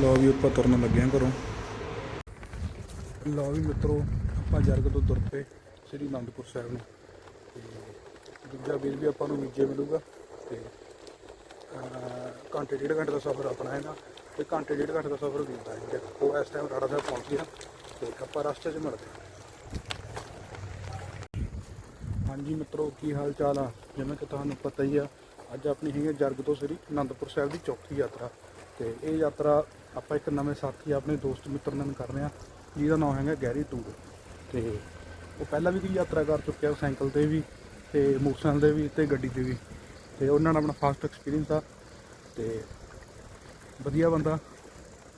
ਲੋ ਵੀ ਆਪਾਂ ਤੁਰਨ ਲੱਗੇ ਆਂ ਘਰੋਂ। ਲੋ ਵੀ ਮਿੱਤਰੋ, ਆਪਾਂ ਜਰਗ ਤੋਂ ਤੁਰ ਪਏ ਸ੍ਰੀ ਅਨੰਦਪੁਰ ਸਾਹਿਬ ਨੂੰ। ਤੇ ਦੂਜਾ ਵੀਰ ਵੀ ਆਪਾਂ ਨੂੰ ਵੀਜੇ ਮਿਲੂਗਾ। ਤੇ ਘੰਟੇ ਡੇਢ ਘੰਟੇ ਦਾ ਸਫ਼ਰ ਆਪਣਾ ਹੈਗਾ। ਤੇ ਘੰਟੇ ਡੇਢ ਘੰਟੇ ਦਾ ਸਫ਼ਰ ਵੀਰ ਦਾ ਹੈ। ਉਹ ਇਸ ਟਾਈਮ ਰਾੜਾ ਸਾਹਿਬ ਪਹੁੰਚ ਗਿਆ। ਤੇ ਆਪਾਂ ਰਸਤੇ 'ਚ ਮਿਲਦੇ ਹਾਂ। ਹਾਂਜੀ ਮਿੱਤਰੋ, ਕੀ ਹਾਲ ਚਾਲ ਆ? ਜਿਵੇਂ ਕਿ ਤੁਹਾਨੂੰ ਪਤਾ ਹੀ ਆ, ਅੱਜ ਆਪਣੀ ਹੈਗੀ ਆ ਜਰਗ ਤੋਂ ਸ੍ਰੀ ਅਨੰਦਪੁਰ ਸਾਹਿਬ ਦੀ ਚੌਥੀ ਯਾਤਰਾ। ਤੇ ਇਹ ਯਾਤਰਾ ਆਪਾਂ ਇੱਕ ਨਵੇਂ ਸਾਥੀ, ਆਪਣੇ ਦੋਸਤ ਮਿੱਤਰ ਨਾਲ ਕਰ ਰਹੇ ਆ ਜਿਹਦਾ ਨਾਮ ਹੈਗਾ ਗੈਰੀ ਟੂਰ ਤੇ ਉਹ ਪਹਿਲਾਂ ਵੀ ਕੋਈ ਯਾਤਰਾ ਕਰ ਚੁੱਕਿਆ ਸਾਈਕਲ ਤੇ ਵੀ ਤੇ ਮੋਟਰਸਾਈਕਲ ਤੇ ਵੀ ਤੇ ਗੱਡੀ ਤੇ ਵੀ। ਤੇ ਉਹਨਾਂ ਨਾਲ ਆਪਣਾ ਫਾਸਟ ਐਕਸਪੀਰੀਅੰਸ ਆ। ਤੇ ਵਧੀਆ ਬੰਦਾ।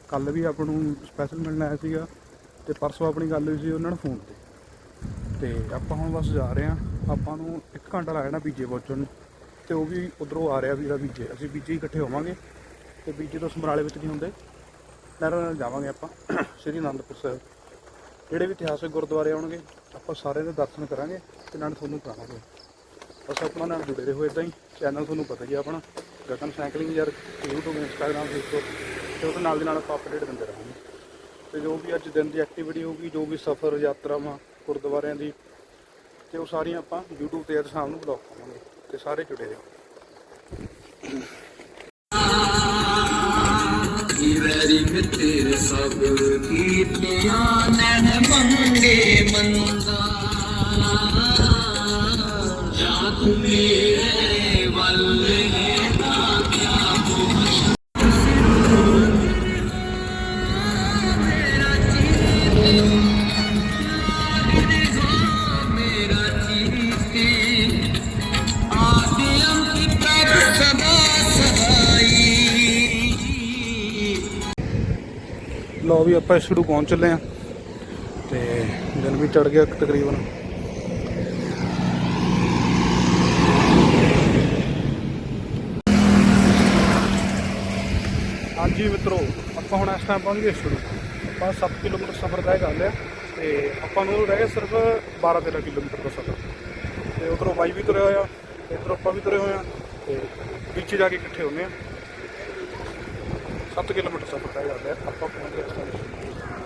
ਕੱਲ ਵੀ ਆਪਾਂ ਨੂੰ ਸਪੈਸ਼ਲ ਮਿਲਣ ਆਇਆ ਸੀਗਾ। ਤੇ ਪਰਸੋਂ ਆਪਣੀ ਗੱਲ ਹੋਈ ਸੀ ਉਹਨਾਂ ਨੂੰ ਫੋਨ ਤੇ। ਤੇ ਆਪਾਂ ਹੁਣ ਬਸ ਜਾ ਰਹੇ ਆ ਆਪਾਂ ਨੂੰ 1 ਘੰਟਾ ਲੱਗ ਜਾਣਾ ਬੀਜੇ ਪਹੁੰਚਣ ਨੂੰ। ਤੇ ਉਹ ਵੀ ਉਧਰੋਂ ਆ ਰਿਹਾ ਵੀਰਾ ਬੀਜੇ। ਅਸੀਂ ਬੀਜੇ ਹੀ ਇਕੱਠੇ ਹੋਵਾਂਗੇ। ਤੇ ਬੀਜੇ ਤੋਂ ਸਮਰਾਲੇ ਵਿੱਚ ਨਹੀਂ ਹੁੰਦੇ। ਨਹਿਰਾਂ ਨਾਲ ਜਾਵਾਂਗੇ ਆਪਾਂ, ਸ੍ਰੀ ਅਨੰਦਪੁਰ ਸਾਹਿਬ। ਜਿਹੜੇ ਵੀ ਇਤਿਹਾਸਕ ਗੁਰਦੁਆਰੇ ਆਉਣਗੇ, ਆਪਾਂ ਸਾਰੇ ਦੇ ਦਰਸ਼ਨ ਕਰਾਂਗੇ ਤੇ ਨਾਲ ਤੁਹਾਨੂੰ ਕਰਾਵਾਂਗੇ ਬਸ ਆਪਣਾ ਨਾਲ ਜੁੜੇ ਰਹੋ ਇਦਾਂ ਹੀ। ਚੈਨਲ ਤੁਹਾਨੂੰ ਪਤਾ ਹੀ ਆ ਆਪਣਾ। ਗਗਨ ਸਾਈਕਲਿੰਗ ਯਾਰ YouTube, Instagram, Facebook ਤੇ ਉਹਦੇ ਨਾਲ ਦੀ ਨਾਲ ਆਪਾਂ ਅਪਡੇਟ ਦਿੰਦੇ ਰਹਾਂਗੇ। ਤੇ ਜੋ ਵੀ ਅੱਜ ਦਿਨ ਦੀ ਐਕਟੀਵਿਟੀ ਹੋਊਗੀ, ਜੋ ਵੀ ਸਫ਼ਰ, ਯਾਤਰਾਵਾਂ, ਗੁਰਦੁਆਰਿਆਂ ਦੀ, ਤੇ ਉਹ ਸਾਰੀਆਂ ਆਪਾਂ YouTube ਤੇ ਅੱਜ ਸ਼ਾਮ ਨੂੰ ਬਲੌਗ ਪਾਵਾਂਗੇ ਤੇ ਸਾਰੇ ਜੁੜੇ ਰਹੋ। ਵੈਰੀ ਮਿੱਤਰ ਸਭ ਕੀਤਿਆਂ ਨੈਣ ਮੰਗੇ ਮੰਦਾ। ਜਾ ਮੇਰੇ ਲੋ ਵੀ ਆਪਾਂ ਸ਼ੁਰੂ ਪਹੁੰਚ ਚੱਲੇ ਆ ਤੇ ਦਿਨ ਵੀ ਚੜ ਗਿਆ ਤਕਰੀਬਨ। ਹਾਂਜੀ ਮਿੱਤਰੋ, ਆਪਾਂ ਹੁਣ ਇਸ ਟਾਈਮ ਪਹੁੰਚ ਗਏ ਸ਼ੁਰੂ। ਆਪਾਂ 7 ਕਿਲੋਮੀਟਰ ਸਫ਼ਰ ਤੈਅ ਕਰ ਲਿਆ ਤੇ ਆਪਾਂ ਨੂੰ ਰਹਿ ਗਿਆ ਸਿਰਫ 12 13 ਕਿਲੋਮੀਟਰ ਦਾ ਸਫ਼ਰ। ਤੇ ਉਧਰੋਂ ਬਾਈ ਵੀ ਤੁਰਿਆ ਹੋਇਆ ਤੇ ਇੱਧਰੋਂ ਆਪਾਂ ਵੀ ਤੁਰੇ ਹੋਏ ਆ ਤੇ ਵਿੱਚ ਜਾ ਕੇ ਇਕੱਠੇ ਹੁੰਦੇ ਆ 7 ਕਿਲੋਮੀਟਰ ਸਫ਼ਰ ਤੈਅ ਕਰ ਲਿਆ, ਆਪਾਂ ਪਹੁੰਚ ਗਏ ਸਟੇਸ਼ਨ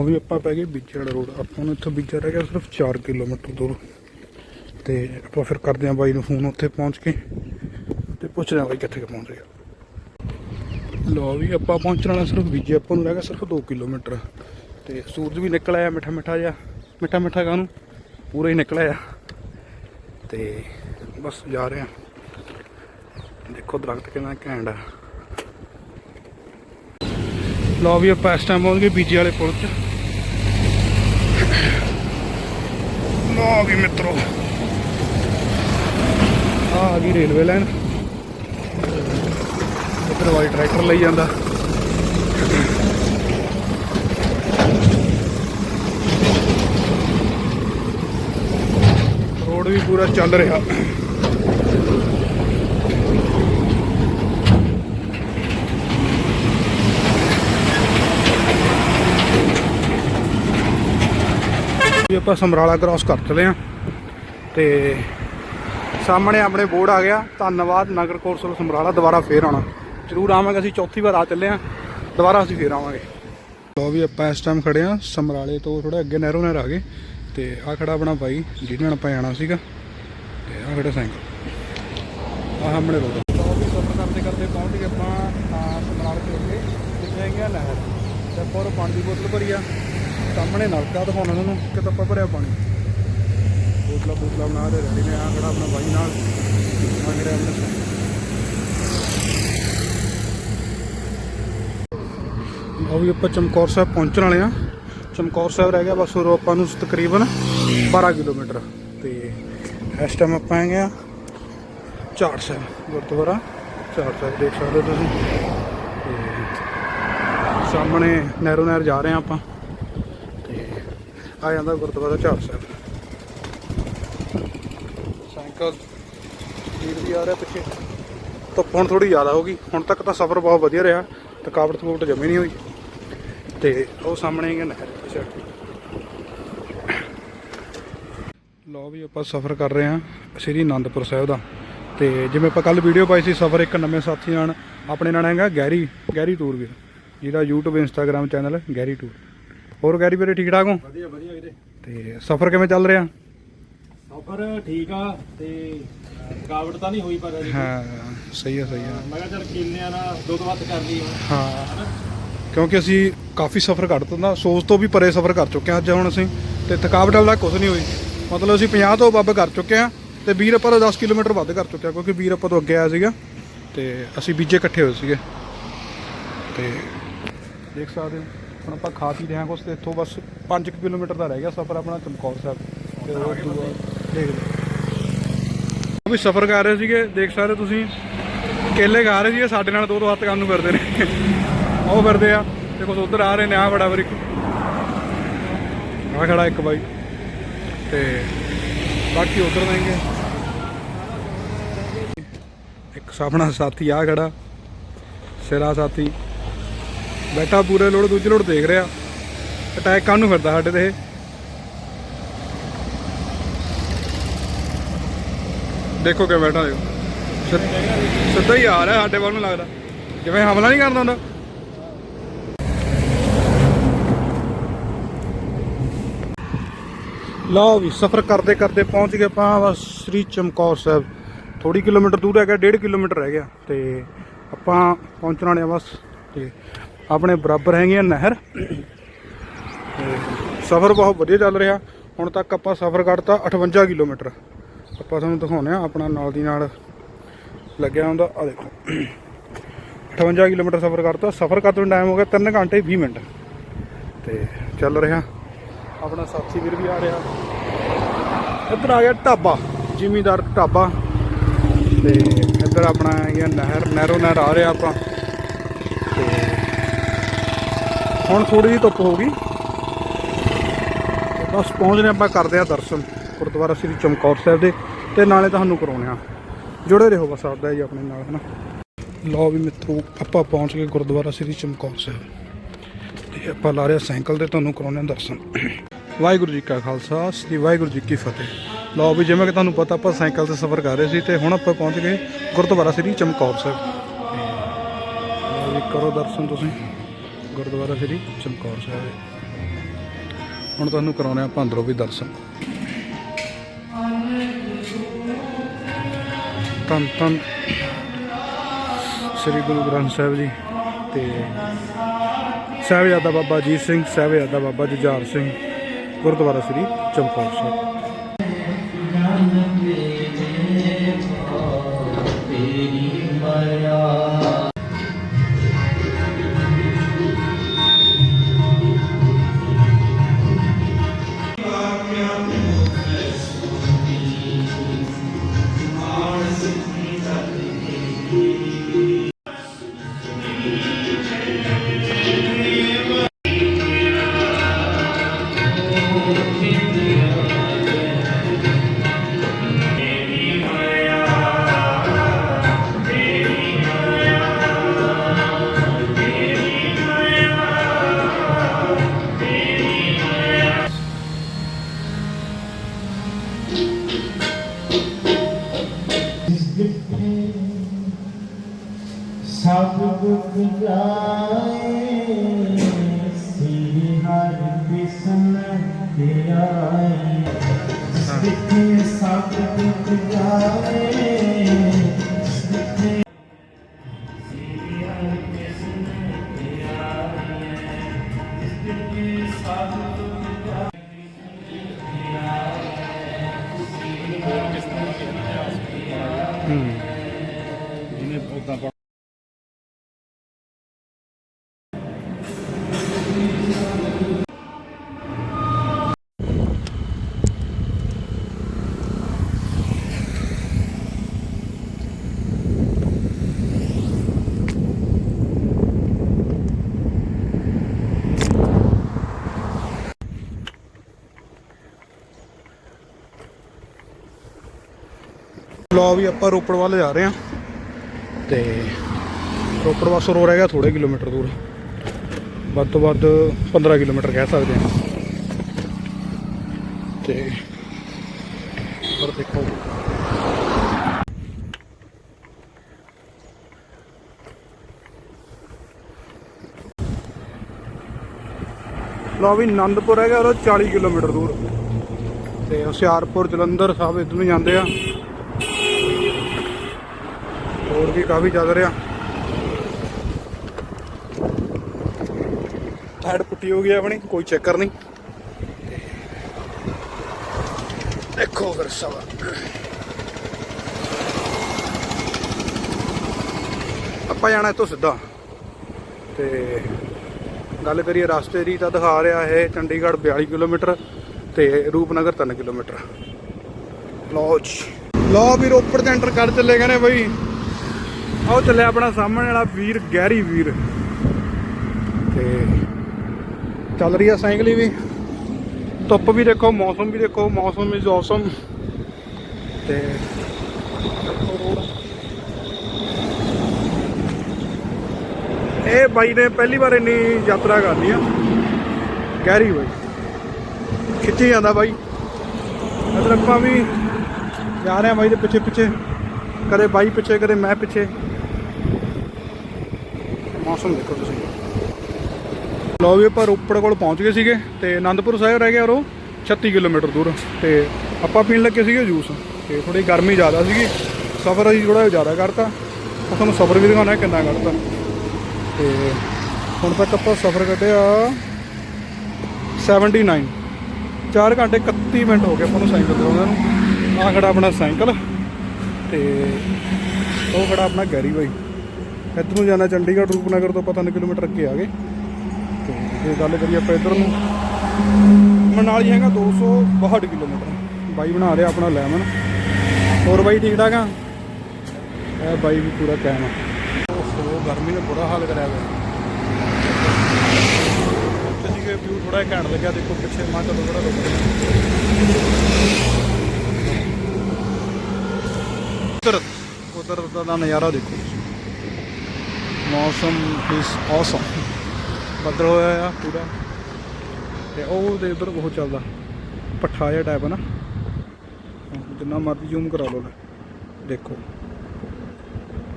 ਲੋ ਵੀ ਆਪਾਂ ਪੈ ਗਏ ਬੀਜੇ ਵਾਲਾ ਰੋਡ। ਆਪਾਂ ਨੂੰ ਇੱਥੋਂ ਬੀਜਾ ਰਹਿ ਗਿਆ ਸਿਰਫ 4 ਕਿਲੋਮੀਟਰ ਦੂਰ। ਤੇ ਆਪਾਂ ਫਿਰ ਕਰਦੇ ਆਂ ਬਾਈ ਨੂੰ ਫੋਨ ਉੱਥੇ ਪਹੁੰਚ ਕੇ ਤੇ ਪੁੱਛਦੇ ਆਂ ਬਾਈ ਕਿੱਥੇ ਪਹੁੰਚ ਗਿਆ। ਲੋ ਵੀ ਆਪਾਂ ਪਹੁੰਚਣ ਵਾਲਾ ਸਿਰਫ ਬੀਜੇ, ਆਪਾਂ ਨੂੰ ਰਹਿ ਗਿਆ ਸਿਰਫ 2 ਕਿਲੋਮੀਟਰ। ਤੇ ਸੂਰਜ ਵੀ ਨਿਕਲ ਆਇਆ ਮਿੱਠਾ ਮਿੱਠਾ ਜਿਹਾ, ਮਿੱਠਾ ਮਿੱਠਾ ਕਾਹਨੂੰ ਪੂਰਾ ਹੀ ਨਿਕਲ ਆਇਆ। ਤੇ ਬਸ ਜਾ ਰਹੇ ਆਂ ਦੇਖੋ ਦਰਖਤ ਕਿੰਨਾ ਘੈਂਟ ਆ। ਲੋ ਵੀ ਆਪਾਂ ਇਸ ਟਾਈਮ ਪਹੁੰਚ ਗਏ ਬੀਜੇ ਵਾਲੇ ਪੁਲ 'ਚ। ਲੋ ਵੀ ਮਿੱਤਰੋ। ਆ ਆ ਗਈ ਰੇਲਵੇ ਲਾਈਨ। ਇੱਧਰ ਵਾਈ ਟਰੈਕਟਰ ਲਈ ਜਾਂਦਾ। ਰੋਡ ਵੀ ਪੂਰਾ ਚੱਲ ਰਿਹਾ। ਵੀ ਆਪਾਂ ਸਮਰਾਲਾ ਕ੍ਰਾਸ ਕਰ ਚਲੇ ਆ ਤੇ ਸਾਹਮਣੇ ਆਪਣੇ ਬੋਰਡ ਆ ਗਿਆ। ਧੰਨਵਾਦ, ਨਗਰ ਕੌਂਸਲ ਸਮਰਾਲਾ, ਦੁਬਾਰਾ ਫੇਰ ਆਉਣਾ। ਜ਼ਰੂਰ ਆਵਾਂਗੇ ਅਸੀਂ, ਚੌਥੀ ਵਾਰ ਆ ਚੱਲੇ ਆ ਦੁਬਾਰਾ ਅਸੀਂ ਫੇਰ ਆਵਾਂਗੇ। ਲੋ ਵੀ ਆਪਾਂ ਇਸ ਟਾਈਮ ਖੜੇ ਆ ਸਮਰਾਲੇ ਤੋਂ ਥੋੜਾ ਅੱਗੇ ਨਹਿਰੋ ਨਹਿਰ ਆ ਗਏ। ਤੇ ਆ ਖੜਾ ਆਪਣਾ ਭਾਈ, ਜਿਹਦੇ ਨਾਲ ਆਪਾਂ ਜਾਣਾ ਸੀਗਾ। ਤੇ ਆ ਖੜਾ ਸਾਈਕਲ। ਆ ਸਾਹਮਣੇ ਰੋਡ ਲੋ ਵੀ ਸਫ਼ਰ ਕਰਦੇ ਕਰਦੇ ਪਹੁੰਚ ਗਏ ਆਪਾਂ ਆ ਸਮਰਾਲੇ ਤੋਂ ਅੱਗੇ। ਜਿੱਥੇ ਹੈਗੀ ਨਹਿਰ? ਤੇ ਆਪਾਂ ਉਹ ਪਾਣੀ ਦੀ ਬੋਤਲ ਭਰੀ ਆ। ਸਾਹਮਣੇ ਨਲਕਾ ਦਿਖਾਉਣਾ ਤੁਹਾਨੂੰ ਕਿ ਤਾਂ ਆਪਾਂ ਭਰਿਆ ਪਾਣੀ। ਬੋਤਲਾਂ ਬੋਤਲਾਂ ਬਣਾ ਦੇ ਰੈਡੀ ਨੇ ਆ ਖੜਾ ਆਪਣਾ ਬਾਈ ਨਾਲ ਆ ਜਿਹੜਾ ਆਪਣੇ ਉਹ ਵੀ ਆਪਾਂ ਚਮਕੌਰ ਸਾਹਿਬ ਪਹੁੰਚਣ ਵਾਲੇ ਆ। ਚਮਕੌਰ ਸਾਹਿਬ ਰਹਿ ਗਿਆ, ਬਸ ਉਰੋਂ ਆਪਾਂ ਨੂੰ ਤਕਰੀਬਨ 12 ਕਿਲੋਮੀਟਰ। ਤੇ ਇਸ ਟਾਈਮ ਆਪਾਂ ਹੈਗੇ ਆ ਝਾੜ ਸਾਹਿਬ, ਗੁਰਦੁਆਰਾ ਝਾੜ ਸਾਹਿਬ ਦੇਖ ਸਕਦੇ ਹੋ ਤੁਸੀਂ। ਤੇ ਸਾਹਮਣੇ ਨਹਿਰੋ ਨਹਿਰ ਜਾ ਰਹੇ ਆ ਆਪਾਂ। ਆ ਜਾਂਦਾ ਗੁਰਦੁਆਰਾ ਝਾੜ ਸਾਹਿਬ। ਸਾਈਕਲ ਸਪੀਡ ਵੀ ਆ ਰਿਹਾ ਪਿੱਛੇ। ਧੁੱਪ ਹੁਣ ਥੋੜੀ ਜ਼ਿਆਦਾ ਹੋ ਗਈ। ਹੁਣ ਤੱਕ ਤਾਂ ਸਫ਼ਰ ਬਹੁਤ ਵਧੀਆ ਰਿਹਾ। ਥਕਾਵਟ ਥਕਾਵਟ ਜਮੀ ਨਹੀਂ ਹੋਈ। ਤੇ ਉਹ ਸਾਹਮਣੇ ਹੀ ਨਹਿਰ ਇਸ ਲੋ ਵੀ ਆਪਾਂ ਸਫ਼ਰ ਕਰ ਰਹੇ ਹਾਂ ਸ੍ਰੀ ਅਨੰਦਪੁਰ ਸਾਹਿਬ ਦਾ। ਤੇ ਜਿਵੇਂ ਆਪਾਂ ਕੱਲ ਵੀਡੀਓ ਪਾਈ ਸੀ ਸਫ਼ਰ ਇੱਕ ਨਵੇਂ ਸਾਥੀ ਨਾਲ, ਆਪਣੇ ਨਾਲ ਹੈਗਾ ਗੈਰੀ ਗੈਰੀ ਟੂਰ ਵੀ ਜਿਹਦਾ YouTube, Instagram channel Garry tour. ਹੋਰ ਗੈਰੀ ਵੀਰੇ ਠੀਕ ਠਾਕ ਹੋ? ਵਧੀਆ ਵਧੀਆ ਵੀਰੇ। ਤੇ ਸਫ਼ਰ ਕਿਵੇਂ ਚੱਲ ਰਿਹਾ? ਸਫਰ ਠੀਕ ਆ ਤੇ ਥਕਾਵਟ ਤਾਂ ਨਹੀਂ ਹੋਈ ਪਰ। ਹਾਂ ਸਹੀ ਹੈ ਸਹੀ ਹੈ ਮੈਂ ਕਿਹਾ ਚੱਲ ਕੀਲਿਆਂ ਨਾਲ ਦੋ ਦੋ ਹੱਥ ਕਰ ਲਈ ਹਾਂ। ਕਿਉਂਕਿ ਅਸੀਂ ਕਾਫੀ ਸਫ਼ਰ ਕਰ ਦਿੱਤਾ ਸੋਚ ਤੋਂ ਵੀ ਪਰੇ ਸਫ਼ਰ ਕਰ ਚੁੱਕੇ ਹਾਂ ਅੱਜ ਹੁਣ ਅਸੀਂ ਤੇ ਥਕਾਵਟ ਵਾਲਾ ਕੁਝ ਨਹੀਂ ਹੋਈ। ਮਤਲਬ ਅਸੀਂ 50 ਤੋਂ ਵੱਧ ਕਰ ਚੁੱਕੇ ਹਾਂ ਤੇ ਵੀਰ ਆਪਾਂ ਤੋਂ 10 ਕਿਲੋਮੀਟਰ ਵੱਧ ਕਰ ਚੁੱਕੇ ਹਾਂ ਕਿਉਂਕਿ ਵੀਰ ਆਪਾਂ ਤੋਂ ਅੱਗੇ ਆਇਆ ਸੀਗਾ ਤੇ ਅਸੀਂ ਬੀਜੇ ਇਕੱਠੇ ਹੋਏ ਸੀਗੇ। ਤੇ ਦੇਖ ਸਕਦੇ ਹੋ। ਹੁਣ ਆਪਾਂ ਖਾ ਪੀ ਰਹੇ ਹਾਂ ਕੁਛ ਤੇ ਇੱਥੋਂ ਬਸ 5 ਕਿਲੋਮੀਟਰ ਦਾ ਰਹਿ ਗਿਆ ਸਫ਼ਰ ਆਪਣਾ ਚਮਕੌਰ ਸਾਹਿਬ। ਤੇ ਉਹ ਤੋਂ ਦੇਖਦੇ ਉਹ ਵੀ ਸਫ਼ਰ ਕਰ ਰਹੇ ਸੀਗੇ, ਦੇਖ ਸਕਦੇ ਹੋ ਤੁਸੀਂ। ਕੇਲੇ ਖਾ ਰਹੇ ਸੀਗੇ, ਸਾਡੇ ਨਾਲ ਦੋ ਦੋ ਹੱਥ ਕੰਮ ਨੂੰ ਫਿਰਦੇ ਨੇ ਉਹ ਫਿਰਦੇ ਆ, ਤੇ ਕੁਝ ਉਧਰ ਆ ਰਹੇ ਨੇ, ਆ ਬੜਾ ਵਰੀ ਆ ਖੜਾ ਇੱਕ ਬਾਈ। ਤੇ ਬਾਕੀ ਉਧਰ ਦੇਂਗੇ ਇੱਕ ਸਾਹਮਣਾ ਸਾਥੀ, ਆ ਖੜਾ। ਸਿਰਾ ਸਾਥੀ। ਬੈਠਾ ਪੂਰੇ ਲੋੜ, ਦੂਜੇ ਲੋੜ ਦੇਖ ਰਿਹਾ। ਅਟੈਕ ਕਰਨ ਨੂੰ ਫਿਰਦਾ ਸਾਡੇ ਤੇ ਇਹ। ਦੇਖੋ ਕਿਵੇਂ ਬੈਠਾ ਦੇਖੋ ਸਿੱਧਾ ਹੀ ਆ ਰਿਹਾ ਸਾਡੇ ਵੱਲ ਨੂੰ ਲੱਗਦਾ। ਜਿਵੇਂ ਹਮਲਾ ਨਹੀਂ ਕਰਦਾ ਹੁੰਦਾ। ਲਓ ਵੀ, ਸਫ਼ਰ ਕਰਦੇ ਕਰਦੇ ਪਹੁੰਚ ਗਏ ਆਪਾਂ। ਬਸ ਸ੍ਰੀ ਚਮਕੌਰ ਸਾਹਿਬ। ਥੋੜੀ ਕਿਲੋਮੀਟਰ ਦੂਰ ਹੈਗਾ 1.5 ਕਿਲੋਮੀਟਰ ਰਹਿ ਗਿਆ। ਤੇ ਆਪਾਂ ਪਹੁੰਚਣ ਵਾਲੇ ਆ ਬਸ। ਤੇ ਆਪਣੇ ਬਰਾਬਰ ਹੈਗੀ ਆ ਨਹਿਰ। ਤੇ ਸਫ਼ਰ ਬਹੁਤ ਵਧੀਆ ਚੱਲ ਰਿਹਾ। ਹੁਣ ਤੱਕ ਆਪਾਂ ਸਫ਼ਰ ਕੱਢਤਾ 58 ਕਿਲੋਮੀਟਰ। ਆਪਾਂ ਤੁਹਾਨੂੰ ਦਿਖਾਉਂਦੇ ਆ ਆਪਣਾ ਨਾਲ ਦੀ ਨਾਲ ਲੱਗਿਆ ਹੁੰਦਾ। ਆ ਦੇਖੋ। 58 ਕਿਲੋਮੀਟਰ ਸਫ਼ਰ ਕਰਤਾ ਸਫ਼ਰ ਕਰਨ ਨੂੰ ਟਾਈਮ ਹੋ ਗਿਆ 3 ਘੰਟੇ 20 ਮਿੰਟ। ਤੇ ਚੱਲ ਰਿਹਾ। ਆਪਣਾ ਸਾਥੀ ਵੀਰ ਵੀ ਆ ਰਿਹਾ। ਇੱਧਰ ਆ ਗਿਆ ਢਾਬਾ, ਜ਼ਿਮੀਦਾਰ ਢਾਬਾ। ਤੇ ਇੱਧਰ ਆਪਣਾ ਹੈਗਾ ਨਹਿਰ, ਨਹਿਰੋਂ ਨਹਿਰ ਆ ਰਿਹਾ ਆਪਾਂ ਤੇ ਹੁਣ ਥੋੜੀ ਜਿਹੀ ਧੁੱਪ ਹੋ ਗਈ ਤੇ ਬਸ ਪਹੁੰਚਨੇ ਆਪਾਂ, ਕਰਦੇ ਆ ਦਰਸ਼ਨ ਗੁਰਦੁਆਰਾ ਸ੍ਰੀ ਚਮਕੌਰ ਸਾਹਿਬ ਦੇ ਤੇ ਨਾਲੇ ਤੁਹਾਨੂੰ ਕਰਾਉਣੇ ਆ ਜੁੜੇ ਰਹੋ ਬਸ ਆਪਦਾ ਜੀ ਆਪਣੇ ਨਾਲ, ਹਨਾ। ਲਓ ਵੀ ਮਿੱਤਰੋ, ਆਪਾਂ ਪਹੁੰਚ ਗਏ ਗੁਰਦੁਆਰਾ ਸ੍ਰੀ ਚਮਕੌਰ ਸਾਹਿਬ। ਤੇ ਆਪਾਂ ਲਾ ਰਹੇ ਹਾਂ ਸਾਈਕਲ ਤੇ, ਤੁਹਾਨੂੰ ਕਰਾਉਣੇ ਆ ਦਰਸ਼ਨ। ਵਾਹਿਗੁਰੂ ਜੀ ਕਾ ਖਾਲਸਾ, ਸ੍ਰੀ ਵਾਹਿਗੁਰੂ ਜੀ ਕੀ ਫਤਿਹ। ਲਓ ਵੀ ਜਿਵੇਂ ਕਿ ਤੁਹਾਨੂੰ ਪਤਾ, ਆਪਾਂ ਸਾਈਕਲ ਤੇ ਸਫ਼ਰ ਕਰ ਰਹੇ ਸੀ ਤੇ ਹੁਣ ਆਪਾਂ ਪਹੁੰਚ ਗਏ ਗੁਰਦੁਆਰਾ ਸ੍ਰੀ ਚਮਕੌਰ ਸਾਹਿਬ। ਕਰੋ ਦਰਸ਼ਨ ਤੁਸੀਂ। ਗੁਰਦੁਆਰਾ ਸ੍ਰੀ ਚਮਕੌਰ ਸਾਹਿਬ ਦੇ ਹੁਣ ਤੁਹਾਨੂੰ ਕਰਾਉਣੇ ਆਪਾਂ ਅੰਦਰੋਂ ਵੀ ਦਰਸ਼ਨ। ਧੰਨ ਧੰਨ ਸ੍ਰੀ ਗੁਰੂ ਗ੍ਰੰਥ ਸਾਹਿਬ ਜੀ ਤੇ ਸਾਹਿਬਜ਼ਾਦਾ ਬਾਬਾ ਅਜੀਤ ਸਿੰਘ, ਸਾਹਿਬਜ਼ਾਦਾ ਬਾਬਾ ਜੁਝਾਰ ਸਿੰਘ, ਗੁਰਦੁਆਰਾ ਸ੍ਰੀ ਚਮਕੌਰ ਸਾਹਿਬ। ਜਿਹਨੇ ਉਦਾਂ ਲੋ ਵੀ ਆਪਾਂ ਰੋਪੜ ਵੱਲ ਜਾ ਰਹੇ ਹਾਂ। ਤੇ ਰੋਪੜ ਪਾਸੋਂ ਰੋ ਰਹਿ ਗਿਆ ਥੋੜੇ ਕਿਲੋਮੀਟਰ ਦੂਰ। ਵੱਧ ਤੋਂ ਵੱਧ 15 ਕਿਲੋਮੀਟਰ ਕਹਿ ਸਕਦੇ ਹਾਂ। ਤੇ ਪਰ ਦੇਖੋ। ਲੋ ਵੀ ਆਨੰਦਪੁਰ ਹੈਗਾ ਉਹ 40 ਕਿਲੋਮੀਟਰ ਦੂਰ। ਤੇ ਹੁਸ਼ਿਆਰਪੁਰ, ਜਲੰਧਰ ਸਾਹਿਬ ਇੱਧਰ ਨੂੰ ਜਾਂਦੇ ਆ। ਹੋਰ ਵੀ ਕਾਫੀ ਚੱਲ ਰਿਹਾ। ਹੈਡ ਪੁੱਟੀ ਹੋ ਗਈ ਆਪਣੀ, ਕੋਈ ਚੱਕਰ ਨਹੀਂ। ਦੇਖੋ ਫਿਰ ਸਵਾ ਆਪਾਂ ਜਾਣਾ ਇੱਥੋਂ ਸਿੱਧਾ। ਤੇ ਗੱਲ ਕਰੀਏ ਰਸਤੇ ਦੀ ਤਾਂ ਦਿਖਾ ਰਿਹਾ ਇਹ ਚੰਡੀਗੜ੍ਹ 42 ਕਿਲੋਮੀਟਰ ਤੇ ਰੂਪਨਗਰ 3 ਕਿਲੋਮੀਟਰ। ਲਓ ਜੀ। ਲਓ ਵੀ ਰੋਪੜ ਤੇ ਐਂਟਰ ਕਰ ਚੱਲੇ ਗਏ ਨੇ ਬਈ। ਆਓ ਚੱਲਿਆ ਆਪਣਾ ਸਾਹਮਣੇ ਵਾਲਾ ਵੀਰ, ਗਹਿਰੀ ਵੀਰ। ਤੇ ਚੱਲ ਰਹੀ ਆ ਸਾਈਕਲੀ ਵੀ। ਧੁੱਪ ਵੀ ਦੇਖੋ, ਮੌਸਮ ਵੀ ਦੇਖੋ, ਮੌਸਮ ਇਜ਼ ਔਸਮ ਤੇ ਇਹ ਬਾਈ ਨੇ ਪਹਿਲੀ ਵਾਰ ਇੰਨੀ ਯਾਤਰਾ ਕਰਨੀ ਆ। ਗਹਿਰੀ ਬਾਈ। ਖਿੱਚੀ ਜਾਂਦਾ ਬਾਈ। ਮਤਲਬ ਆਪਾਂ ਵੀ ਜਾ ਰਹੇ ਆ ਬਾਈ ਦੇ ਪਿੱਛੇ ਪਿੱਛੇ ਕਦੇ ਬਾਈ ਪਿੱਛੇ, ਕਦੇ ਮੈਂ ਪਿੱਛੇ। ਮੌਸਮ ਦੇਖੋ ਤੁਸੀਂ। ਲੋ ਵੀ ਆਪਾਂ ਰੋਪੜ ਕੋਲ ਪਹੁੰਚ ਗਏ ਸੀਗੇ ਤੇ ਆਨੰਦਪੁਰ ਸਾਹਿਬ ਰਹਿ ਗਿਆ ਉਹ 36 ਕਿਲੋਮੀਟਰ ਦੂਰ ਤੇ ਆਪਾਂ ਪੀਣ ਲੱਗੇ ਸੀਗੇ ਜੂਸ ਤੇ ਥੋੜੀ ਗਰਮੀ ਜ਼ਿਆਦਾ ਸੀਗੀ, ਸਫ਼ਰ ਅਸੀਂ ਥੋੜਾ ਜ਼ਿਆਦਾ ਕਰਤਾ। ਤੁਹਾਨੂੰ ਸਫ਼ਰ ਵੀ ਦਿਖਾਉਣਾ ਕਿੰਨਾ ਕਰਤਾ। ਤੇ ਹੁਣ ਤੱਕ ਆਪਾਂ ਸਫ਼ਰ ਕੱਢਿਆ 79 4 ਘੰਟੇ 31 ਮਿੰਟ ਹੋ ਗਏ ਆਪਾਂ ਨੂੰ ਸਾਈਕਲ ਚਲਾਉਂਦੇ ਨੂੰ। ਆਹ ਖੜਾ ਆਪਣਾ ਸਾਈਕਲ ਤੇ ਉਹ ਖੜਾ ਆਪਣਾ ਗੈਰੀ ਬਾਈ। ਇੱਧਰ ਨੂੰ ਜਾਣਾ ਚੰਡੀਗੜ੍ਹ, ਰੂਪਨਗਰ ਤੋਂ ਆਪਾਂ 3 ਕਿਲੋਮੀਟਰ ਅੱਗੇ ਆ ਗਏ। ਤੇ ਜੇ ਗੱਲ ਕਰੀਏ ਆਪਾਂ ਇੱਧਰ ਨੂੰ ਮਨਾਲੀ ਹੈਗਾ 262 ਕਿਲੋਮੀਟਰ। ਬਾਈ ਬਣਾ ਰਿਹਾ ਆਪਣਾ ਲੈਮਨ ਹੋਰ ਬਾਈ ਠੀਕ ਠਾਕ ਆ? ਇਹ ਬਾਈ ਵੀ ਪੂਰਾ ਕਾਇਮ ਆ। ਓਹੋ ਗਰਮੀ ਨੇ ਬੁਰਾ ਹਾਲ ਕਰਿਆ ਹੋਇਆ। ਤੇ ਜੀ ਵਿਊ ਥੋੜਾ ਘੈਂਟ ਲੱਗਿਆ, ਦੇਖੋ ਪਿੱਛੇ ਮਾਂ ਚਲੋ ਥੋੜਾ ਰੁਕ ਕੁਦਰਤ ਕੁਦਰਤ ਦਾ ਨਜ਼ਾਰਾ ਦੇਖੋ। ਮੌਸਮ ਇਸ ਔਸਮ ਬੱਦਲ ਹੋਇਆ ਆ ਪੂਰਾ। ਤੇ ਉਹ ਦੇ ਉਧਰ ਬਹੁਤ ਚੱਲਦਾ। ਪੱਠਾ ਜਿਹਾ ਟਾਈਪ ਹੈ ਨਾ। ਜਿੰਨਾ ਮਰਜ਼ੀ ਜ਼ੂਮ ਕਰਾ ਲਓ। ਲੈ। ਦੇਖੋ।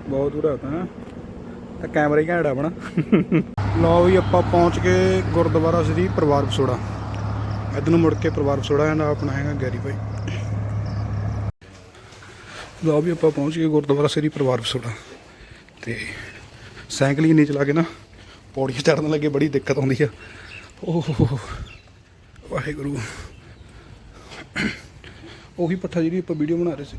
ਬਹੁਤ ਦੂਰ ਹੈ ਤਾਂ। ਤਾਂ ਕੈਮਰਾ ਹੀ ਘੈਂਟ ਆਪਣਾ। ਲਓ ਵੀ ਆਪਾਂ ਪਹੁੰਚ ਗਏ ਗੁਰਦੁਆਰਾ ਸ੍ਰੀ ਪਰਿਵਾਰ ਵਿਛੋੜਾ। ਇੱਧਰ ਨੂੰ ਮੁੜ ਕੇ ਪਰਿਵਾਰ ਵਿਛੋੜਾ ਹੈ ਨਾ ਆਪਣਾ ਹੈਗਾ ਗੈਰੀ ਭਾਈ। ਲਓ ਵੀ ਆਪਾਂ ਪਹੁੰਚ ਗਏ ਗੁਰਦੁਆਰਾ ਸ੍ਰੀ ਪਰਿਵਾਰ ਵਿਛੋੜਾ। ਤੇ ਸਾਈਕਲ ਹੀ ਨਹੀਂ ਚਲਾ ਕੇ ਨਾ ਪੌੜੀਆਂ ਚੜਨ ਲੱਗੇ, ਬੜੀ ਦਿੱਕਤ ਆਉਂਦੀ ਆ। ਓਹ, ਵਾਹਿਗੁਰੂ। ਉਹੀ ਪੱਠਾ ਜਿਹੜੀ ਆਪਾਂ ਵੀਡੀਓ ਬਣਾ ਰਹੇ ਸੀ।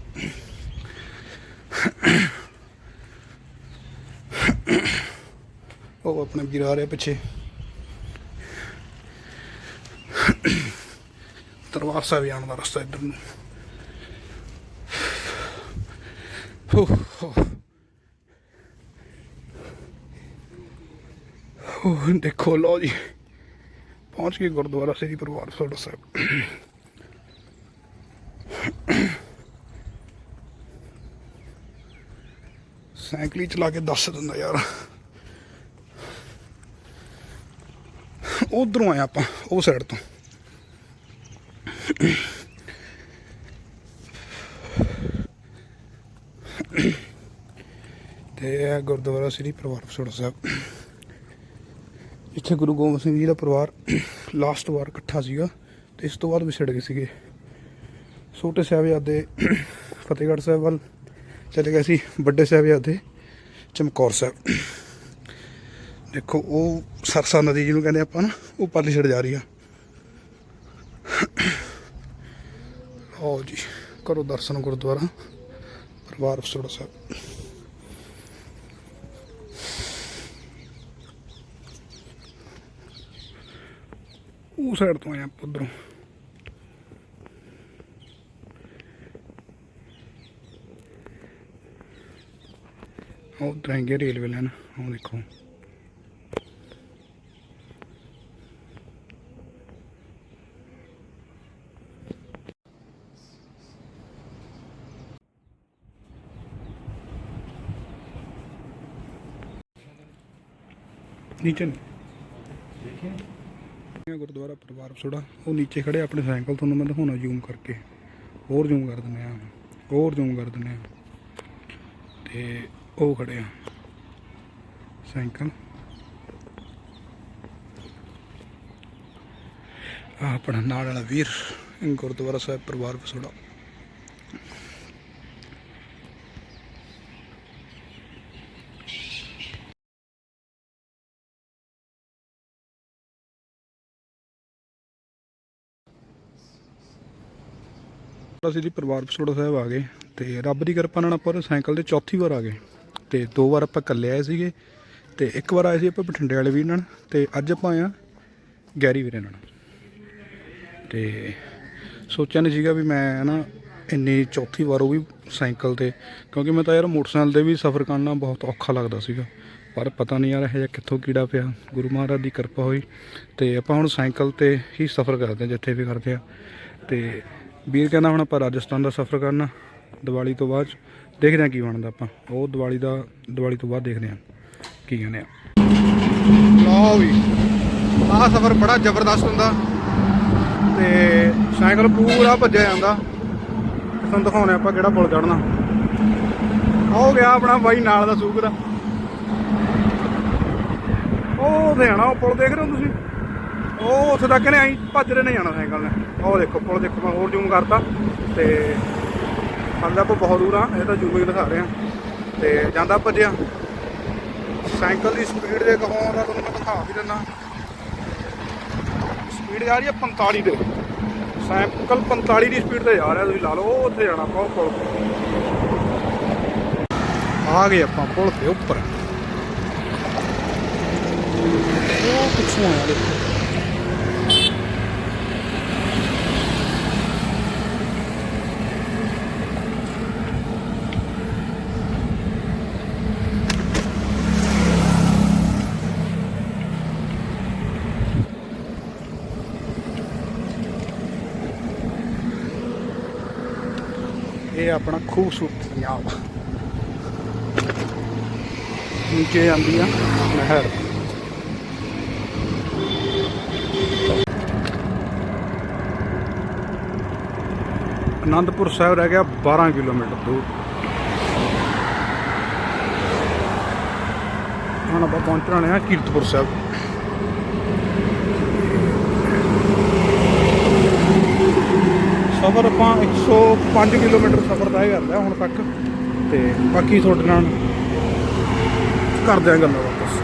ਉਹ ਆਪਣੇ ਵੀਰ ਆ ਰਿਹਾ ਪਿੱਛੇ। ਦਰਬਾਰ ਸਾਹਿਬ ਜਾਣ ਦਾ ਰਸਤਾ ਇੱਧਰ ਨੂੰ। ਹੋ ਹੋ ਉਹ ਦੇਖੋ ਲਓ ਜੀ। ਪਹੁੰਚ ਗਏ ਗੁਰਦੁਆਰਾ ਸ੍ਰੀ ਪਰਿਵਾਰ ਸੋਡਾ ਸਾਹਿਬ। ਸਾਈਕਲੀ ਚਲਾ ਕੇ ਦੱਸ ਦਿੰਦਾ ਯਾਰ। ਉਧਰੋਂ ਆਇਆ ਆਪਾਂ, ਉਹ ਸਾਈਡ ਤੋਂ। ਤੇ ਇਹ ਗੁਰਦੁਆਰਾ ਸ੍ਰੀ ਪਰਿਵਾਰ ਸੋਡਾ ਸਾਹਿਬ। ਜਿੱਥੇ ਗੁਰੂ ਗੋਬਿੰਦ ਸਿੰਘ ਜੀ ਦਾ ਪਰਿਵਾਰ ਲਾਸਟ ਵਾਰ ਇਕੱਠਾ ਸੀਗਾ ਤੇ ਇਸ ਤੋਂ ਬਾਅਦ ਵਿਛੜ ਗਏ ਸੀਗੇ। ਛੋਟੇ ਸਾਹਿਬਜ਼ਾਦੇ ਫਤਿਹਗੜ੍ਹ ਸਾਹਿਬ ਵੱਲ ਚਲੇ ਗਏ ਸੀ, ਵੱਡੇ ਸਾਹਿਬਜ਼ਾਦੇ ਚਮਕੌਰ ਸਾਹਿਬ। ਦੇਖੋ, ਉਹ ਸਰਸਾ ਨਦੀ ਜਿਹਨੂੰ ਕਹਿੰਦੇ ਆਪਾਂ ਨਾ, ਉਹ ਪਰਲੀ ਛੜ ਜਾ ਰਹੀ ਆ। ਆਓ ਜੀ, ਕਰੋ ਦਰਸ਼ਨ ਗੁਰਦੁਆਰਾ, ਪਰਿਵਾਰ ਵਿਛੋੜਾ ਸਾਹਿਬ। ਉਹ ਸਾਈਡ ਤੋਂ ਆਏ ਆਪਾਂ ਉਧਰੋਂ। ਉਹ ਤਰੰਗੇ ਰੇਲਵੇ ਲਾਈਨ ਉਹ ਦੇਖੋ। नीचे देखिए ਗੁਰਦੁਆਰਾ ਪਰਿਵਾਰ ਵਿਛੋੜਾ ਉਹ ਨੀਚੇ ਖੜੇ ਆਪਣੇ ਸਾਈਕਲ ਤੁਹਾਨੂੰ ਮੈਂ ਦਿਖਾਉਣਾ ਜ਼ੂਮ ਕਰਕੇ। ਹੋਰ ਜ਼ੂਮ ਕਰ ਦਿੰਦੇ ਆ। ਹੋਰ ਜ਼ੂਮ ਕਰ ਦਿੰਦੇ ਆ। ਤੇ ਉਹ ਖੜੇ ਆ। ਸਾਈਕਲ। ਆਹ ਆਪਣਾ ਨਾਲ ਵਾਲਾ ਵੀਰ ਗੁਰਦੁਆਰਾ ਸਾਹਿਬ ਪਰਿਵਾਰ ਵਿਛੋੜਾ ਅਸੀਂ ਜੀ, ਪਰਿਵਾਰ ਵਿਛੋੜਾ ਸਾਹਿਬ ਆ ਗਏ ਤੇ ਰੱਬ ਦੀ ਕਿਰਪਾ ਨਾਲ ਆਪਾਂ ਸਾਈਕਲ ਤੇ ਚੌਥੀ ਵਾਰ ਆ ਗਏ ਤੇ ਦੋ ਵਾਰ ਆਪਾਂ ਇਕੱਲੇ ਆਏ ਸੀਗੇ ਤੇ ਇੱਕ ਵਾਰ ਆਏ ਸੀ ਆਪਾਂ ਬਠਿੰਡੇ ਵਾਲੇ ਵੀਰ ਨਾਲ ਤੇ ਅੱਜ ਆਪਾਂ ਆਏ ਆ ਗੈਰੀ ਵੀਰੇ ਨਾਲ। ਤੇ ਸੋਚਿਆ ਨਹੀਂ ਸੀਗਾ ਵੀ ਮੈਂ ਨਾ ਇੰਨੀ ਚੌਥੀ ਵਾਰ ਉਹ ਵੀ ਸਾਈਕਲ ਤੇ, ਕਿਉਂਕਿ ਮੈਂ ਤਾਂ ਯਾਰ ਮੋਟਰਸਾਈਕਲ ਤੇ ਵੀ ਸਫ਼ਰ ਕਰਨਾ ਬਹੁਤ ਔਖਾ ਲੱਗਦਾ ਸੀਗਾ। ਪਰ ਪਤਾ ਨਹੀਂ ਯਾਰ ਇਹ ਜਿਹਾ ਕਿੱਥੋਂ ਕੀੜਾ ਪਿਆ, ਗੁਰੂ ਮਹਾਰਾਜ ਦੀ ਕਿਰਪਾ ਹੋਈ ਤੇ ਆਪਾਂ ਹੁਣ ਸਾਈਕਲ ਤੇ ਹੀ ਸਫ਼ਰ ਕਰਦੇ ਹਾਂ, ਜਿੱਥੇ ਵੀ ਕਰਦੇ ਆ ਤੇ ਵੀਰ ਕਹਿੰਦਾ ਹੁਣ ਆਪਾਂ ਰਾਜਸਥਾਨ ਦਾ ਸਫ਼ਰ ਕਰਨਾ, ਦੀਵਾਲੀ ਤੋਂ ਬਾਅਦ ਦੇਖਦੇ ਹਾਂ ਕੀ ਬਣਦਾ ਆਪਾਂ। ਉਹ ਦੀਵਾਲੀ ਦਾ, ਦੀਵਾਲੀ ਤੋਂ ਬਾਅਦ ਦੇਖਦੇ ਹਾਂ ਕੀ ਕਹਿੰਦੇ ਆ। ਲਓ ਵੀ, ਆਹ ਸਫ਼ਰ ਬੜਾ ਜ਼ਬਰਦਸਤ ਹੁੰਦਾ ਤੇ ਸਾਈਕਲ ਪੂਰਾ ਭੱਜਿਆ ਜਾਂਦਾ। ਤੁਹਾਨੂੰ ਦਿਖਾਉਣੇ ਆਪਾਂ ਕਿਹੜਾ ਪੁਲ ਚੜਨਾ ਹੋ ਗਿਆ ਆਪਣਾ ਬਾਈ ਨਾਲ ਦਾ ਸੂਕ ਦਾ ਉਹ ਤੇ ਉਹ ਪੁਲ ਦੇਖ ਰਹੇ ਹੋ ਤੁਸੀਂ? ਉਹ ਉੱਥੇ ਤੱਕ ਨੇ ਆਈ ਭੱਜ ਰਹੇ ਨੇ ਜਾਣਾ ਸਾਈਕਲ ਨੇ ਉਹ ਦੇਖੋ, ਪੁਲ ਦੇਖੋ, ਮੈਂ ਹੋਰ ਜ਼ੂਮ ਕਰਤਾ ਤੇ ਹਾਲੇ ਆਪਾਂ ਬਹੁਤ ਦੂਰ ਆ, ਇਹ ਤਾਂ ਜ਼ੂਮ ਹੀ ਦਿਖਾ ਰਹੇ ਆ। ਤੇ ਜਾਂਦਾ ਭੱਜਿਆ। ਸਾਈਕਲ ਦੀ ਸਪੀਡ ਦੇ ਕਹੋਂ ਦਾ ਤੁਹਾਨੂੰ ਮੈਂ ਦਿਖਾ ਵੀ ਦਿੰਦਾ। ਸਪੀਡ ਜਾ ਰਹੀ ਹੈ 45 ਦੇ ਸਾਈਕਲ 45 ਦੀ ਸਪੀਡ ਤੇ ਜਾ ਰਿਹਾ, ਤੁਸੀਂ ਲਾ ਲਓ, ਉਹ ਉੱਥੇ ਜਾਣਾ ਆਪਾਂ ਪੁਲ ਆ ਗਏ ਆਪਾਂ ਪੁਲ ਤੇ ਉੱਪਰ। ਉਹ ਪਿੱਛੋਂ ਆਇਆ ਦੇਖੋ। ਇਹ ਆਪਣਾ ਖੂਬਸੂਰਤ ਪੰਜਾਬ। ਨੀਚੇ ਆਂਦੀ ਆ। ਨਹਿਰ। ਅਨੰਦਪੁਰ ਸਾਹਿਬ ਰਹਿ ਗਿਆ 12 ਕਿਲੋਮੀਟਰ ਦੂਰ। ਹੁਣ ਆਪਾਂ ਪਹੁੰਚਣ ਵਾਲੇ ਹਾਂ ਕੀਰਤਪੁਰ ਸਾਹਿਬ। ਸਫ਼ਰ ਆਪਾਂ 105 ਕਿਲੋਮੀਟਰ ਸਫ਼ਰ ਤੈਅ ਕਰ ਲਿਆ ਹੁਣ ਤੱਕ। ਤੇ ਬਾਕੀ ਤੁਹਾਡੇ ਨਾਲ ਕਰਦੇ ਆਂ ਗੱਲਾਂ ਵਾਪਸ।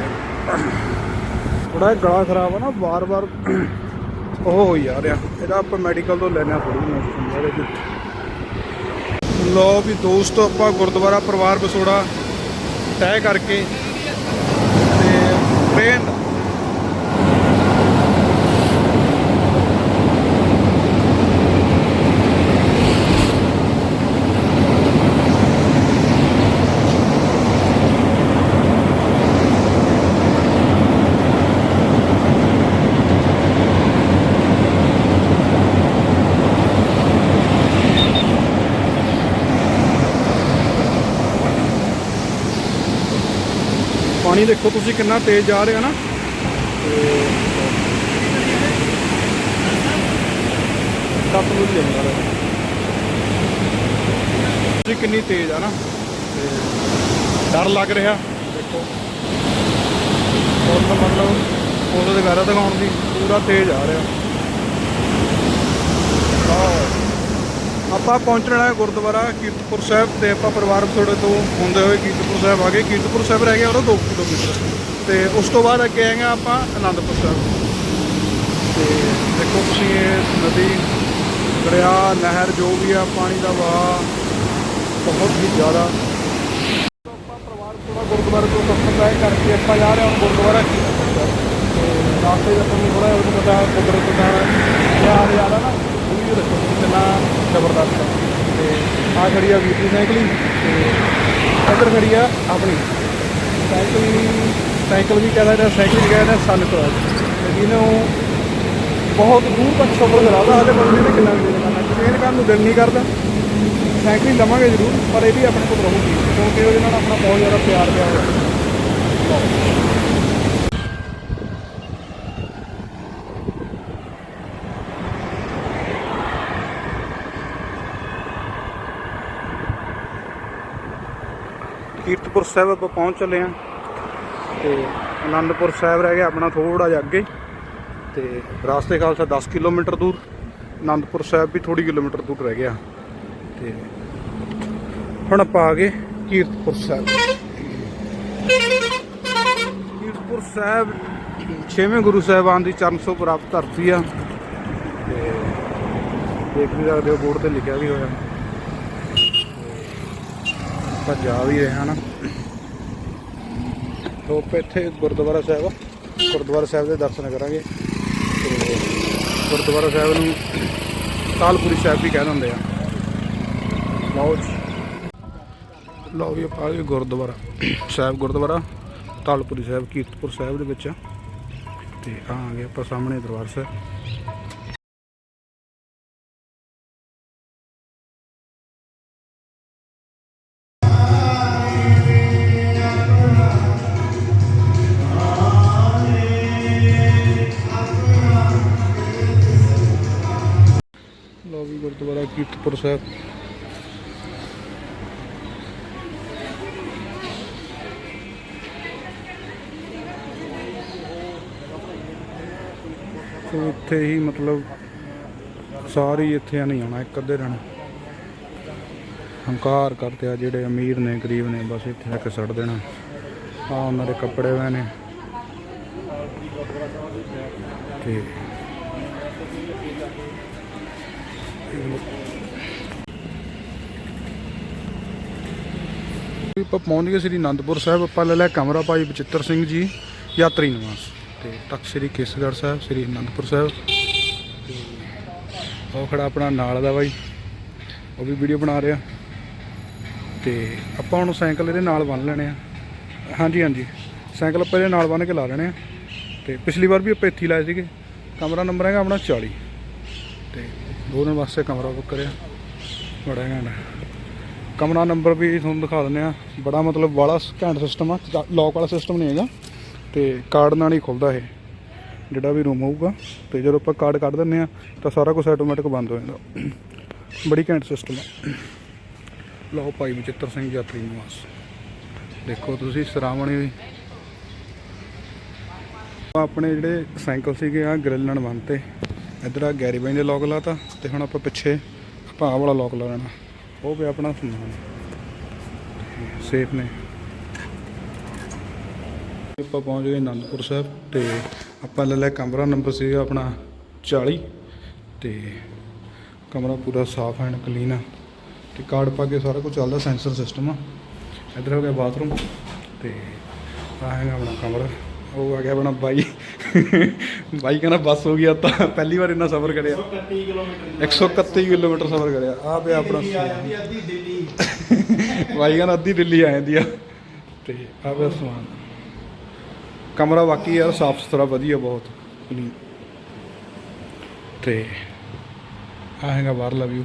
ਥੋੜਾ ਗਲਾ ਖਰਾਬ ਆ ਨਾ, ਵਾਰ-ਵਾਰ ਉਹ ਹੋਈ ਜਾ ਰਿਹਾ। ਇਹਦਾ ਆਪਾਂ ਮੈਡੀਕਲ ਤੋਂ ਲੈਣਾ ਥੋੜੀ ਮੈਡੀਸਿਨ ਇਹਦੇ ਵਿੱਚ ਲੋ ਵੀ। ਦੋਸਤੋ, ਆਪਾਂ ਗੁਰਦੁਆਰਾ ਪਰਿਵਾਰ ਬਸੋੜਾ ਤੈਅ ਕਰਕੇ ਤੇ ਟ੍ਰੇਨ ਪਾਣੀ ਦੇਖੋ ਤੁਸੀਂ ਕਿੰਨਾ ਤੇਜ਼ ਜਾ ਰਿਹਾ ਨਾ। ਸੱਤ ਨੂੰ ਜਾਂਦਾ ਰਿਹਾ ਤੁਸੀਂ ਕਿੰਨੀ ਤੇਜ਼ ਆ ਨਾ। ਤੇ ਡਰ ਲੱਗ ਰਿਹਾ। ਦੇਖੋ। ਫੁੱਲ ਮਤਲਬ ਉਹਦੇ ਵਗੈਰਾ ਦਿਖਾਉਣ ਦੀ ਪੂਰਾ ਤੇਜ਼ ਆ ਰਿਹਾ। ਆਹ ਆਪਾਂ ਪਹੁੰਚਣ ਵਾਲਾ ਗੁਰਦੁਆਰਾ ਕੀਰਤਪੁਰ ਸਾਹਿਬ ਤੇ ਆਪਾਂ ਪਰਿਵਾਰ ਥੋੜੇ ਤੋਂ ਹੁੰਦੇ ਹੋਏ ਕੀਰਤਪੁਰ ਸਾਹਿਬ ਆ ਗਏ। ਕੀਰਤਪੁਰ ਸਾਹਿਬ ਰਹਿ ਗਿਆ ਉਹ 2 ਕਿਲੋਮੀਟਰ। ਤੇ ਉਸ ਤੋਂ ਬਾਅਦ ਅੱਗੇ ਆਏਗਾ ਆਪਾਂ ਆਨੰਦਪੁਰ ਸਾਹਿਬ। ਤੇ ਦੇਖੋ ਤੁਸੀਂ ਇਹ ਨਦੀ, ਦਰਿਆ, ਨਹਿਰ ਜੋ ਵੀ ਆ, ਪਾਣੀ ਦਾ ਵਹਾਅ ਬਹੁਤ ਹੀ ਜ਼ਿਆਦਾ। ਆਪਾਂ ਪਰਿਵਾਰ ਥੋੜਾ ਗੁਰਦੁਆਰੇ ਤੋਂ ਸਫ਼ਰ ਤੈਅ ਕਰਕੇ ਆਪਾਂ ਜਾ ਰਹੇ ਹਾਂ ਹੁਣ ਗੁਰਦੁਆਰਾ ਕੀਰਤਪੁਰ ਸਾਹਿਬ। ਤੇ ਰਾਸਤੇ ਵਿੱਚ ਆਪਾਂ ਨੂੰ ਥੋੜਾ ਜਿਹਾ ਪਤਾ ਕੁਦਰਤ ਦਾ ਯਾਦ ਯਾਦ ਆ ਨਾ। ਉਹ ਦੇਖੋ ਕਿੰਨਾ ਜ਼ਬਰਦਸਤ ਹੈ। ਤੇ ਆ ਖੜੀ ਆ ਵੀਰ ਦੀ ਸਾਈਕਲ ਤੇ ਇੱਧਰ ਖੜੀ ਆ ਆਪਣੀ। ਸਾਈਕਲ ਸਾਈਕਲ ਵੀ ਕਹਿੰਦਾ ਇਹਦਾ ਸਾਈਕਲ ਵੀ ਕਹਿੰਦਾ ਸਨ ਕਰਾਜ ਤੇ ਜਿਹਨੂੰ ਬਹੁਤ ਦੂਰ ਤੱਕ ਸਫ਼ਰ ਕਰਾਦਾ ਹਾਲੇ ਬੰਦੇ ਨੇ ਕਿੰਨਾ ਵੀ ਦਿਲ ਕਰਨਾ ਟ੍ਰੇਨ ਕਰਨ ਨੂੰ ਦਿਲ ਨਹੀਂ ਕਰਦਾ। ਸਾਈਕਲ ਹੀ ਲਵਾਂਗੇ ਜ਼ਰੂਰ, ਪਰ ਇਹ ਵੀ ਆਪਣੇ ਕੋਲ ਰਹੂਗੀ, ਕਿਉਂਕਿ ਉਹਦੇ ਨਾਲ ਆਪਣਾ ਬਹੁਤ ਜ਼ਿਆਦਾ ਪਿਆਰ ਪਿਆ ਹੋਇਆ ਕੀਰਤਪੁਰ ਸਾਹਿਬ ਆਪਾਂ ਪਹੁੰਚ ਚੱਲੇ ਹਾਂ। ਤੇ ਅਨੰਦਪੁਰ ਸਾਹਿਬ ਰਹਿ ਗਿਆ ਆਪਣਾ ਥੋੜਾ ਜਿਹਾ ਅੱਗੇ। ਤੇ ਰਾਸਤੇ ਖਾਲਸਾ 10 ਕਿਲੋਮੀਟਰ ਦੂਰ, ਅਨੰਦਪੁਰ ਸਾਹਿਬ ਵੀ ਥੋੜੀ ਕਿਲੋਮੀਟਰ ਦੂਰ ਰਹਿ ਗਿਆ। ਤੇ ਹੁਣ ਆਪਾਂ ਆ ਗਏ ਕੀਰਤਪੁਰ ਸਾਹਿਬ। ਕੀਰਤਪੁਰ ਸਾਹਿਬ ਛੇਵੇਂ ਗੁਰੂ ਸਾਹਿਬਾਨ ਦੀ ਚਰਨ ਛੋਹ ਪ੍ਰਾਪਤ ਧਰਤੀ ਆ। ਤੇ ਦੇਖ ਵੀ ਸਕਦੇ ਹੋ, ਬੋਰਡ ਤੇ ਲਿਖਿਆ ਵੀ ਹੋਇਆ। ਆਪਾਂ ਜਾ ਵੀ ਰਹੇ ਹਾਂ ਨਾ। ਤੋਂ ਆਪਾਂ ਇੱਥੇ ਗੁਰਦੁਆਰਾ ਸਾਹਿਬ ਗੁਰਦੁਆਰਾ ਸਾਹਿਬ ਦੇ ਦਰਸ਼ਨ ਕਰਾਂਗੇ। ਤੇ ਗੁਰਦੁਆਰਾ ਸਾਹਿਬ ਨੂੰ ਤਾਲਪੁਰੀ ਸਾਹਿਬ ਵੀ ਕਹਿ ਦਿੰਦੇ ਆ। ਲਓ ਲਓ ਵੀ ਆਪਾਂ ਆ ਗਏ ਗੁਰਦੁਆਰਾ ਸਾਹਿਬ, ਗੁਰਦੁਆਰਾ ਤਾਲਪੁਰੀ ਸਾਹਿਬ, ਕੀਰਤਪੁਰ ਸਾਹਿਬ ਦੇ ਵਿੱਚ ਆ। ਤੇ ਆ ਗਏ ਆਪਾਂ ਸਾਹਮਣੇ ਦਰਬਾਰ ਸਾਹਿਬ। ਕੀਰਤਪੁਰ ਸਾਹਿਬ ਸੋ ਇੱਥੇ ਹੀ ਮਤਲਬ ਸਾਰੇ ਇੱਥੇ ਨਹੀਂ ਆਉਣਾ, ਇੱਕ ਅੱਧੇ ਦਿਨ। ਹੰਕਾਰ ਕਰਦੇ ਆ ਜਿਹੜੇ ਅਮੀਰ ਨੇ, ਗਰੀਬ ਨੇ, ਬਸ ਇੱਥੇ ਆ ਕੇ ਛੱਡ ਦੇਣਾ। ਆ ਉਹਨਾਂ ਦੇ ਕੱਪੜੇ ਵੇ ਨੇ ਤੇ ਆਪਾਂ ਪਹੁੰਚ ਗਏ ਸ੍ਰੀ ਅਨੰਦਪੁਰ ਸਾਹਿਬ, ਆਪਾਂ ਲੈ ਲਿਆ ਕਮਰਾ ਭਾਈ ਬਚਿੱਤਰ ਸਿੰਘ ਜੀ, ਯਾਤਰੀ ਨਿਵਾਸ। ਤੇ ਤਖਤ ਸ੍ਰੀ ਕੇਸਗੜ੍ਹ ਸਾਹਿਬ, ਸ੍ਰੀ ਅਨੰਦਪੁਰ ਸਾਹਿਬ। ਤੇ ਉਹ ਖੜਾ ਆਪਣਾ ਨਾਲ ਦਾ ਬਾਈ, ਉਹ ਵੀ ਵੀਡੀਓ ਬਣਾ ਰਿਹਾ। ਤੇ ਆਪਾਂ ਹੁਣ ਸਾਈਕਲ ਇਹਦੇ ਨਾਲ ਬੰਨ ਲੈਣੇ ਆ। ਹਾਂਜੀ ਹਾਂਜੀ। ਸਾਈਕਲ ਆਪਾਂ ਇਹਦੇ ਨਾਲ ਬੰਨ ਕੇ ਲਾ ਲੈਣੇ ਆ। ਤੇ ਪਿਛਲੀ ਵਾਰ ਵੀ ਆਪਾਂ ਇੱਥੇ ਲਾਏ ਸੀਗੇ। ਕਮਰਾ ਨੰਬਰ ਹੈਗਾ ਆਪਣਾ 40 ਤੇ ਦੋ ਦਿਨ ਵਾਸਤੇ ਕਮਰਾ ਬੁੱਕ ਕਰਿਆ। ਬੜਾ ਘੈਂਟ ਕਮਰਾ ਨੰਬਰ ਵੀ ਤੁਹਾਨੂੰ ਦਿਖਾ ਦਿੰਦੇ ਆ ਬੜਾ ਮਤਲਬ ਬਾਲਾ ਘੈਂਟ ਸਿਸਟਮ ਆ। ਲੌਕ ਵਾਲਾ ਸਿਸਟਮ ਨਹੀਂ ਹੈਗਾ। ਤੇ ਕਾਰਡ ਨਾਲ ਹੀ ਖੁੱਲਦਾ ਇਹ। ਜਿਹੜਾ ਵੀ ਰੂਮ ਹੋਊਗਾ। ਤੇ ਜਦੋਂ ਆਪਾਂ ਕਾਰਡ ਕੱਢ ਦਿੰਦੇ ਆ ਤਾਂ ਸਾਰਾ ਕੁਝ ਆਟੋਮੈਟਿਕ ਬੰਦ ਹੋ ਜਾਂਦਾ। ਬੜੀ ਘੈਂਟ ਸਿਸਟਮ ਆ। ਲਓ ਭਾਈ ਬਚਿੱਤਰ ਸਿੰਘ ਯਾਤਰੀ ਨਿਵਾਸ। ਦੇਖੋ ਤੁਸੀਂ ਸਰਾਵਣੀ ਵੀ। ਆਪਣੇ ਜਿਹੜੇ ਸਾਈਕਲ ਸੀਗੇ ਆ ਗ੍ਰਿਲ ਨਾਲ ਬੰਨਤੇ ਇੱਧਰ ਆ ਗੈਰੀ ਬਾਈ ਦੇ ਲੋਕ ਲਾਤਾ। ਤੇ ਹੁਣ ਆਪਾਂ ਪਿੱਛੇ ਆਪਾਂ ਵਾਲਾ ਲੋਕ ਲਾ ਲੈਣਾ। ਉਹ ਪਿਆ ਆਪਣਾ ਸਮਾਨ। ਸੇਫ ਨੇ। ਆਪਾਂ ਪਹੁੰਚ ਗਏ ਅਨੰਦਪੁਰ ਸਾਹਿਬ ਤੇ ਆਪਾਂ ਲੈ ਲਿਆ ਕਮਰਾ, ਨੰਬਰ ਸੀਗਾ ਆਪਣਾ 40 ਤੇ ਕਮਰਾ ਪੂਰਾ ਸਾਫ਼ ਐਂਡ ਕਲੀਨ ਆ। ਤੇ ਕਾਰਡ ਪਾ ਕੇ ਸਾਰਾ ਕੁਝ ਚੱਲਦਾ ਸੈਂਸਰ ਸਿਸਟਮ ਆ। ਇੱਧਰ ਹੋ ਗਿਆ ਬਾਥਰੂਮ। ਤੇ ਆ ਹੈਗਾ ਆਪਣਾ ਕਮਰਾ। ਉਹ ਆ ਗਿਆ ਆਪਣਾ ਬਾਈ। ਬਾਈ ਕਹਿੰਦਾ ਬੱਸ ਹੋ ਗਿਆ ਤਾਂ ਪਹਿਲੀ ਵਾਰ ਇੰਨਾ ਸਫ਼ਰ ਕਰਿਆ। 31 ਕਿਲੋਮੀਟਰ 131 ਕਿਲੋਮੀਟਰ ਸਫ਼ਰ ਕਰਿਆ। ਆ ਪਿਆ ਆਪਣਾ ਅੱਧੀ ਦਿੱਲੀ। ਬਾਈ ਕਹਿੰਦਾ ਅੱਧੀ ਦਿੱਲੀ ਆ ਜਾਂਦੀ ਆ। ਤੇ ਆ ਪਿਆ ਸਮਾਨ। ਕਮਰਾ ਬਾਕੀ ਯਾਰ ਸਾਫ਼ ਸੁਥਰਾ ਵਧੀਆ ਬਹੁਤ। ਤੇ ਆ ਹੈਗਾ ਬਾਹਰਲਾ ਵਿਊ